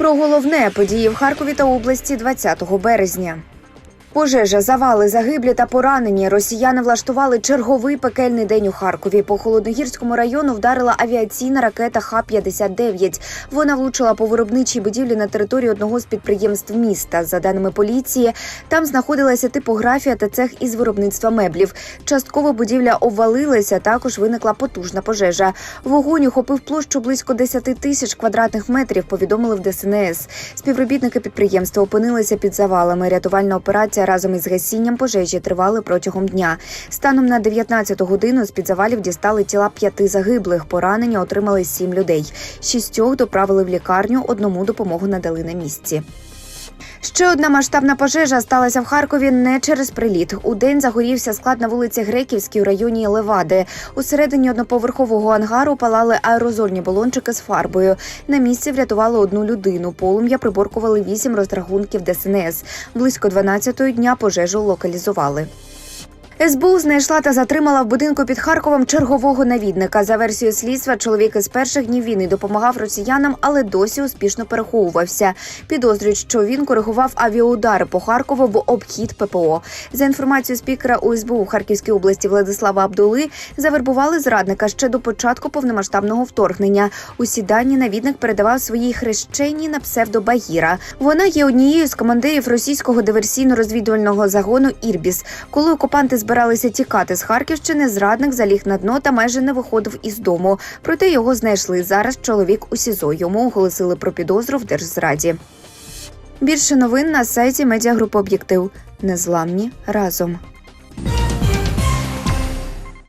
Про головне події в Харкові та області 20 березня. Пожежа, завали, загиблі та поранені. Росіяни влаштували черговий пекельний день у Харкові. По холодногірському району вдарила авіаційна ракета Х-59. Вона влучила по виробничій будівлі на території одного з підприємств міста. За даними поліції, там знаходилася типографія та цех із виробництва меблів. Частково будівля обвалилася. Також виникла потужна пожежа. Вогонь охопив площу близько 10 тисяч квадратних метрів. Повідомили в ДСНС. Співробітники підприємства опинилися під завалами. Рятувальна операція разом із гасінням пожежі тривали протягом дня. Станом на 19 годину з під завалів дістали тіла п'яти загиблих. Поранення отримали сім людей. Шістьох доправили в лікарню. Одному допомогу надали на місці. Ще одна масштабна пожежа сталася в Харкові не через приліт. У день загорівся склад на вулиці Греківській у районі Левади. У середині одноповерхового ангару палали аерозольні балончики з фарбою. На місці врятували одну людину. Полум'я приборкували вісім розрахунків ДСНС. Близько 12-ї дня пожежу локалізували. СБУ знайшла та затримала в будинку під Харковом чергового навідника. За версією слідства, чоловік із перших днів війни допомагав росіянам, але досі успішно переховувався. Підозрюють, що він коригував авіаудари по Харкову в обхід ППО. За інформацією спікера УСБУ Харківській області Владислава Абдули, завербували зрадника ще до початку повномасштабного вторгнення. Усі дані навідник передавав своїй хрещеній на псевдо Багіра. Вона є однією з командирів російського диверсійно-розвідувального загону Ірбіс. Коли окупанти збиралися тікати з Харківщини, зрадник заліг на дно та майже не виходив із дому. Проте його знайшли. Зараз чоловік у СІЗО. Йому оголосили про підозру в держзраді. Більше новин на сайті медіагрупи Об'єктив. Незламні разом.